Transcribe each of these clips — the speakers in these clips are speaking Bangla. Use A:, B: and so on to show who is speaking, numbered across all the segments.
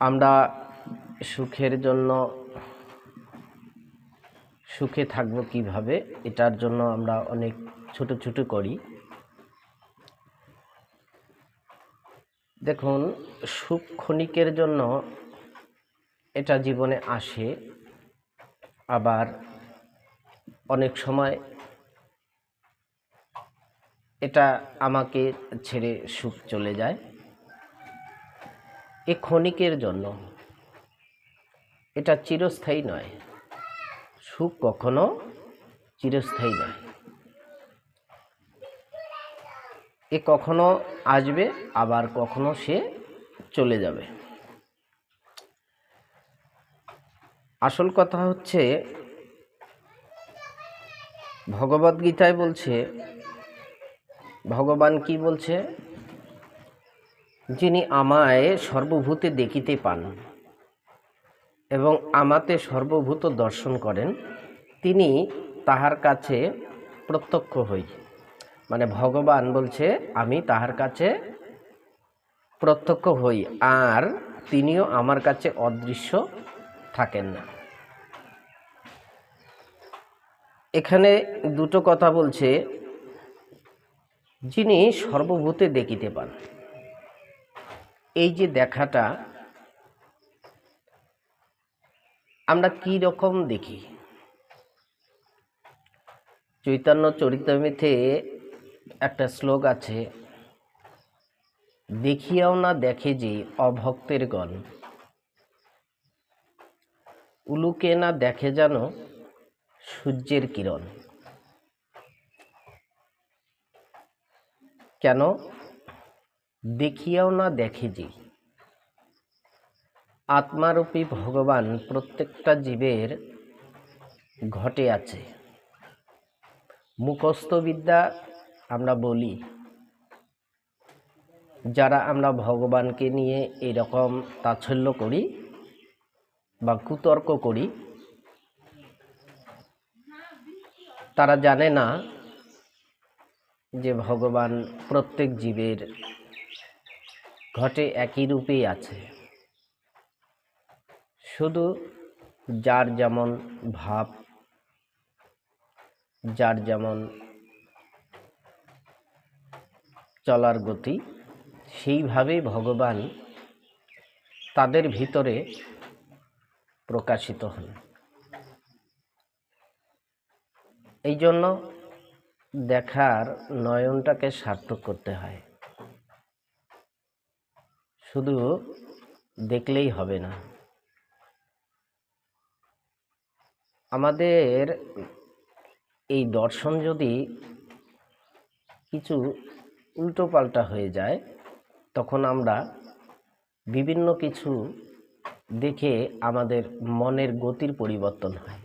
A: আমরা সুখের জন্য সুখে থাকব কীভাবে, এটার জন্য আমরা অনেক ছোট ছোট করি। দেখুন, সুখ ক্ষণিকের জন্য এটা জীবনে আসে, আবার অনেক সময় এটা আমাকে ছেড়ে সুখ চলে যায়। এ ক্ষণিকের জন্য। এটা চিরস্থায়ী নয়। সুখ কখনো চিরস্থায়ী নয়। এ কখনো আসবে, আবার কখনো সে চলে যাবে। আসল কথা হচ্ছে, ভগবদ্গীতায় বলছে, ভগবান কি বলছে? যিনি আমায় সর্বভূতে দেখিতে পান এবং আমাতে সর্বভূত দর্শন করেন, তিনি তাহার কাছে প্রত্যক্ষ হই। মানে ভগবান বলছে, আমি তাহার কাছে প্রত্যক্ষ হই, আর তিনিও আমার কাছে অদৃশ্য থাকেন না। এখানে দুটো কথা বলছে, যিনি সর্বভূতে দেখিতে পান। এই যে দেখাটা, আমরা কি রকম দেখি? চৈতন্য চরিতামিতে একটা শ্লোক আছে, দেখিয়াও না দেখে যে অভক্তের গণ। উলুকে না দেখে যেন সূর্যের কিরণ। কেন? দেখিয়াও না দেখে যে। আত্মারূপী ভগবান প্রত্যেকটা জীবের ঘটে আছে। মুখস্থবিদ্যা আমরা বলি, যারা আমরা ভগবানকে নিয়ে এরকম তাচ্ছল্য করি বা কুতর্ক করি, তারা জানে না যে ভগবান প্রত্যেক জীবের ঘটে একই রূপেই আছে। শুধু যার যেমন ভাব, যার যেমন চলার গতি সেইভাবেই ভগবান তাদের ভিতরে প্রকাশিত হন। এই জন্য দেখার নয়নটাকে সার্থক করতে হয়। শুধু দেখলেই হবে না। আমাদের এই দর্শন যদি কিছু উল্টোপাল্টা হয়ে যায়, তখন আমরা বিভিন্ন কিছু দেখে আমাদের মনের গতির পরিবর্তন হয়।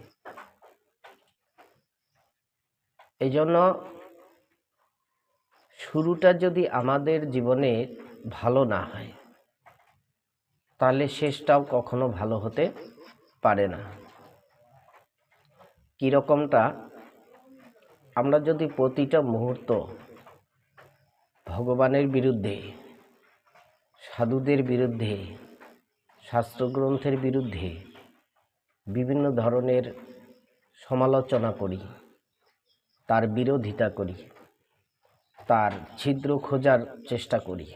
A: এই জন্য শুরুটা যদি আমাদের জীবনে ভালো না হয় তাহলে শেষটাও কখনো ভালো হতে পারে না। কীরকমটা আমরা যদি প্রতিটা মুহূর্ত ভগবানের বিরুদ্ধে, সাধুদের বিরুদ্ধে, শাস্ত্রগ্রন্থের বিরুদ্ধে বিভিন্ন ধরনের সমালোচনা করি, তার বিরোধিতা করি, তার ছিদ্র খোঁজার চেষ্টা করি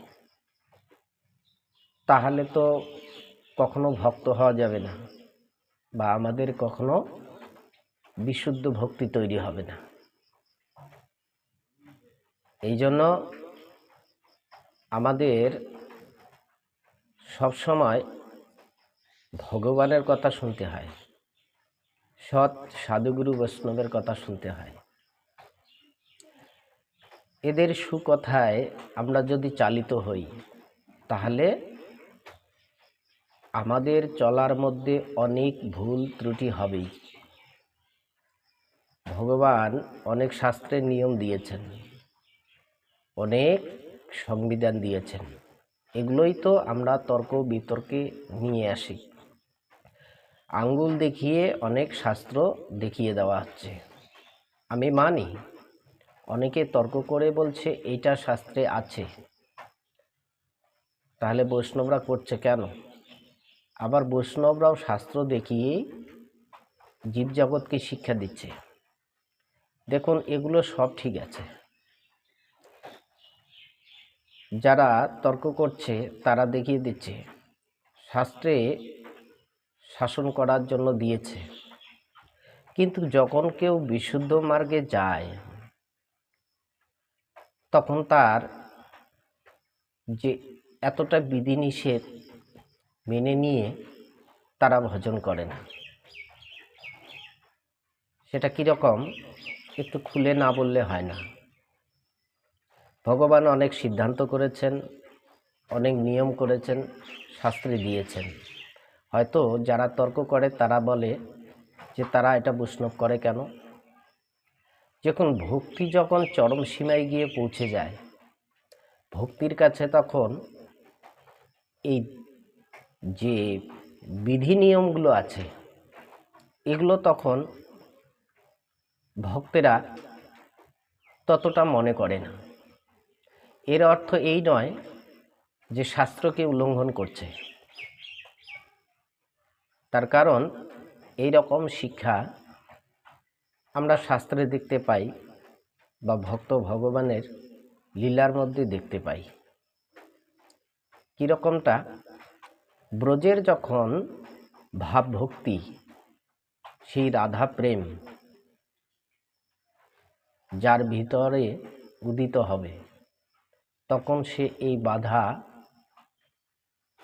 A: তাহলে তো কখনো ভক্ত হওয়া যাবে না বা আমাদের কখনো বিশুদ্ধ ভক্তি তৈরি হবে না। এই জন্য আমাদের সবসময় ভগবানের কথা শুনতে হয়, সৎ সাধুগুরু বৈষ্ণবের কথা শুনতে হয়। এদের সুকথায় আমরা যদি চালিত হই, তাহলে আমাদের চলার মধ্যে অনেক ভুল ত্রুটি হবেই। ভগবান অনেক শাস্ত্রের নিয়ম দিয়েছেন। অনেক সংবিধান দিয়েছেন। এগুলোই তো আমরা তর্ক বিতর্কে নিয়ে আসি। আঙ্গুল দেখিয়ে অনেক শাস্ত্র দেখিয়ে দেওয়া হচ্ছে। আমি মানি, অনেকে তর্ক করে বলছে এইটা শাস্ত্রে আছে। তাহলে বৈষ্ণবরা করছে কেন? আবার বৈষ্ণবরাও শাস্ত্র দেখিয়েই জীবজগৎকে শিক্ষা দিচ্ছে। দেখুন, এগুলো সব ঠিক আছে। যারা তর্ক করছে, তারা দেখিয়ে দিচ্ছে। শাস্ত্রে শাসন করার জন্য দিয়েছে। কিন্তু যখন কেউ বিশুদ্ধ মার্গে যায়, তখন তার যে এতটা বিধিনিষেধ মেনে নিয়ে তারা ভজন করে না। সেটা কীরকম একটু খুলে না বললে হয় না। ভগবান অনেক সিদ্ধান্ত করেছেন, অনেক নিয়ম করেছেন, শাস্ত্রে দিয়েছেন। হয়তো যারা তর্ক করে তারা বলে যে তারা এটা বৈষ্ণব করে কেন? যখন ভক্তি যখন চরম সীমায় গিয়ে পৌঁছে যায়, ভক্তির কাছে তখন এই যে বিধি নিয়মগুলো আছে, এগুলো তখন ভক্তেরা ততটা মনে করে না। এর অর্থ এই নয় যে শাস্ত্রকে উল্লঙ্ঘন করছে। তার কারণ এই রকম শিক্ষা আমরা শাস্ত্রে দেখতে পাই বা ভক্ত ভগবানের লীলার মধ্যে দেখতে পাই। কীরকমটা? ব্রজের যখন ভাবভক্তি সেই রাধা প্রেম যার ভিতরে উদিত হবে, তখন সে এই বাধা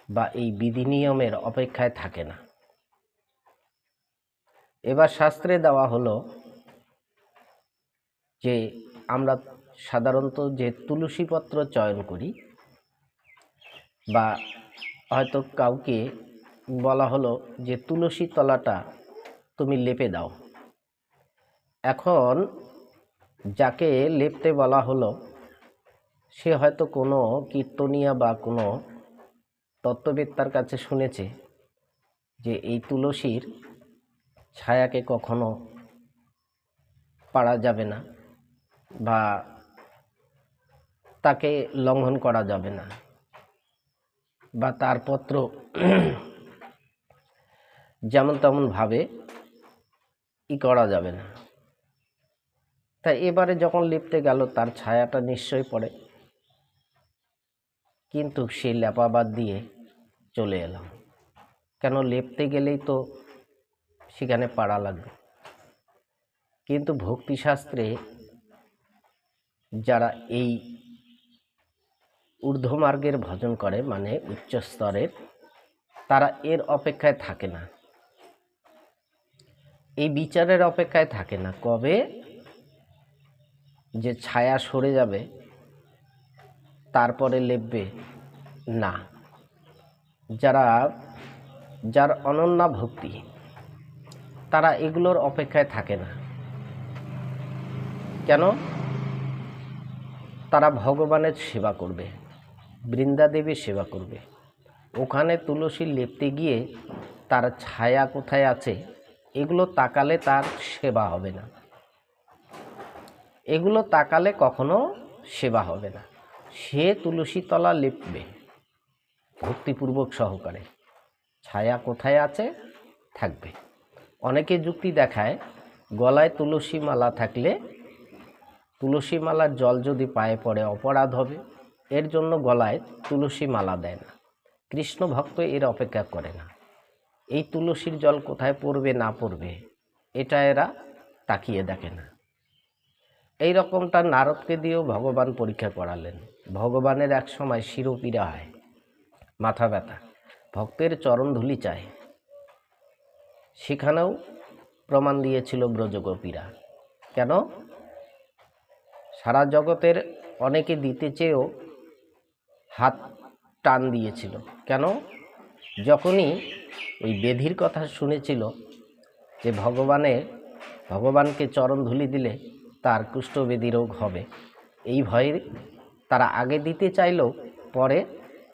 A: বা এই বিধি নিয়মের অপেক্ষায় থাকে না। এবার শাস্ত্রে দেওয়া হলো যে, আমরা সাধারণত যে তুলসী পত্র চয়ন করি বা হয়তো কাউকে বলা হলো যে তুলসী তলাটা তুমি লেপে দাও। এখন যাকে লেপতে বলা হলো, সে হয়তো কোনো কীর্তনিয়া বা কোনো তত্ত্ববেত্তার কাছে শুনেছে যে এই তুলসীর ছায়াকে কখনো পারা যাবে না বা তাকে লঙ্ঘন করা যাবে না। বা তার পত্র যেমন তেমন ভাবে ই করা যাবে না। তাই এবারে যখন লিপতে গেল, তার ছায়াটা নিশ্চয়ই পড়ে। কিন্তু সেই লেপাবাদ দিয়ে চলে এলাম। কেন লেপতে গেলেই তো সেখানে পাড়া লাগবে। কিন্তু ভক্তিশাস্ত্রে যারা এই ঊর্ধ্বমার্গের ভজন করে মানে উচ্চ স্তরের, তারা এর অপেক্ষায় থাকে না। এই বিচারের অপেক্ষায় থাকে না। কবে যে ছায়া সরে যাবে, তারপরে লেপবে না। যারা, যার অনন্যা ভক্তি, তারা এগুলোর অপেক্ষায় থাকে না। কেন? তারা ভগবানের সেবা করবে। বৃন্দাদেবীর সেবা করবে। ওখানে তুলসী লেপতে গিয়ে তার ছায়া কোথায় আছে, এগুলো তাকালে তার সেবা হবে না। এগুলো তাকালে কখনো সেবা হবে না। সে তুলসী তলা লেপবে ভক্তিপূর্বক সহকারে। ছায়া কোথায় আছে? থাকবে। অনেকে যুক্তি দেখায়, গলায় তুলসী মালা থাকলে তুলসী মালার জল যদি পায়ে পড়ে, অপরাধ হবে। এর জন্য গলায় তুলসী মালা দেয় না। কৃষ্ণ ভক্ত এর অপেক্ষা করে না। এই তুলসীর জল কোথায় পড়বে না পড়বে, এটা এরা তাকিয়ে দেখে না। এই রকমটা নারদকে দিয়েও ভগবান পরীক্ষা করালেন। ভগবানের এক সময় শিরোপীড়া হয়, মাথা ব্যথা। ভক্তের চরণ ধুলি চায়। সেখানেও প্রমাণ দিয়েছিল ব্রজগোপীরা। কেন? সারা জগতের অনেকে দিতে চেয়েও হাত টান দিয়েছিল। কেন? যখনই ওই বেধির কথা শুনেছিল যে ভগবানের, ভগবানকে চরণ ধুলি দিলে তার কুষ্ঠবেদী রোগ হবে, এই ভয়ে তারা আগে দিতে চাইলেও পরে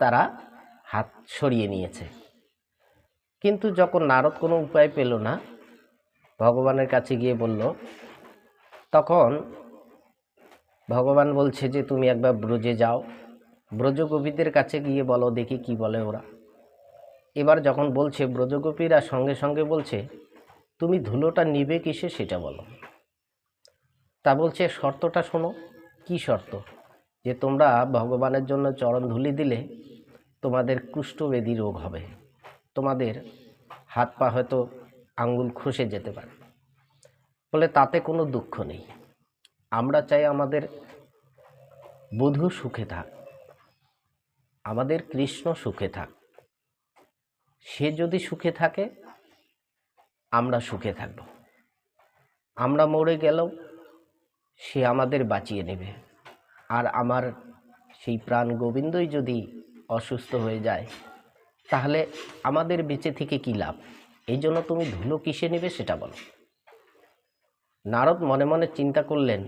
A: তারা হাত সরিয়ে নিয়েছে। কিন্তু যখন নারদ কোনো উপায় পেল না, ভগবানের কাছে গিয়ে বলল, তখন ভগবান বলছে যে তুমি একবার ব্রজে যাও ব্রজগোপীদের কাছে গিয়ে বলো, দেখি কি বলে ওরা। এবার যখন বলছে ব্রজগোপীরা সঙ্গে সঙ্গে বলছে, তুমি ধুলোটা নিবে কিসে সেটা বলো। তা বলছে, শর্তটা শোনো। কি শর্ত? যে তোমরা ভগবানের জন্য চরণ ধুলি দিলে তোমাদের কুষ্ঠবেদী রোগ হবে। তোমাদের হাত পা হয়তো আঙ্গুল খসে যেতে পারে। বলে তাতে কোনো দুঃখ নেই। আমরা চাই আমাদের বধূ সুখে থাক। আমাদের কৃষ্ণ সুখে থাক। সে যদি সুখে থাকে, আমরা সুখে থাকব। আমরা মরে গেলেও সে আমাদের বাঁচিয়ে নেবে। আর আমার সেই প্রাণ গোবিন্দই যদি অসুস্থ হয়ে যায়, তাহলে আমাদের বেঁচে থেকে কী লাভ? এই জন্য তুমি ধুলো কিসে নেবে সেটা বলো। নারদ মনে মনে চিন্তা করলেন,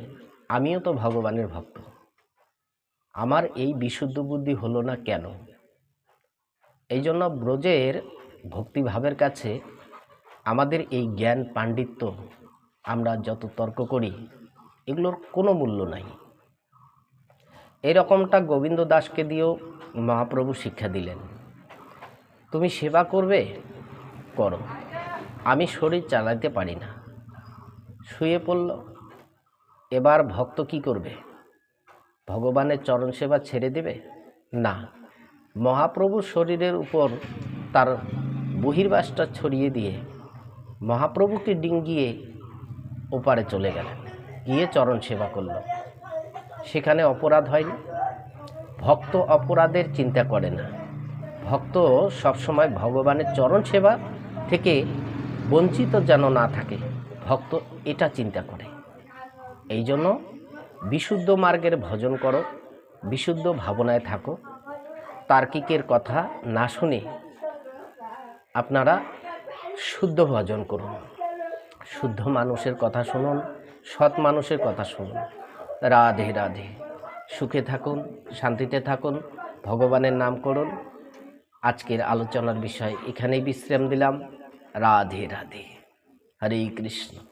A: আমিও তো ভগবানের ভক্ত। আমার এই বিশুদ্ধ বুদ্ধি হলো না কেন? এই জন্য ব্রজের ভক্তিভাবের কাছে আমাদের এই জ্ঞান পাণ্ডিত্য আমরা যত তর্ক করি, এগুলোর কোনো মূল্য নাই। এরকমটা গোবিন্দ দাসকে দিয়েও মহাপ্রভু শিক্ষা দিলেন। তুমি সেবা করবে? করো। আমি শরীর চালাতে পারি না। শুয়ে পড়ল। এবার ভক্ত কি করবে? ভগবানের চরণ সেবা ছেড়ে দেবে? না। মহাপ্রভুর শরীরের উপর তার বহির্বাসটা ছড়িয়ে দিয়ে মহাপ্রভুকে ডিঙ্গিয়ে ওপারে চলে গেলেন। গিয়ে চরণ সেবা করল। সেখানে অপরাধ হয়নি। ভক্ত অপরাধের চিন্তা করে না। ভক্ত সবসময় ভগবানের চরণ সেবা থেকে বঞ্চিত যেন না থাকে। ভক্ত এটা চিন্তা করে। এই জন্য বিশুদ্ধ মার্গের ভজন করো, বিশুদ্ধ ভাবনায় থাকো। তার্কিকের কথা না শুনে আপনারা শুদ্ধ ভজন করুন। শুদ্ধ মানুষের কথা শুনুন, সৎ মানুষের কথা শুনুন। রাধে রাধে। সুখে থাকুন, শান্তিতে থাকুন, ভগবানের নাম করুন। আজকের আলোচনার বিষয় এখানেই বিশ্রাম দিলাম। রাধে রাধে। হরে কৃষ্ণ।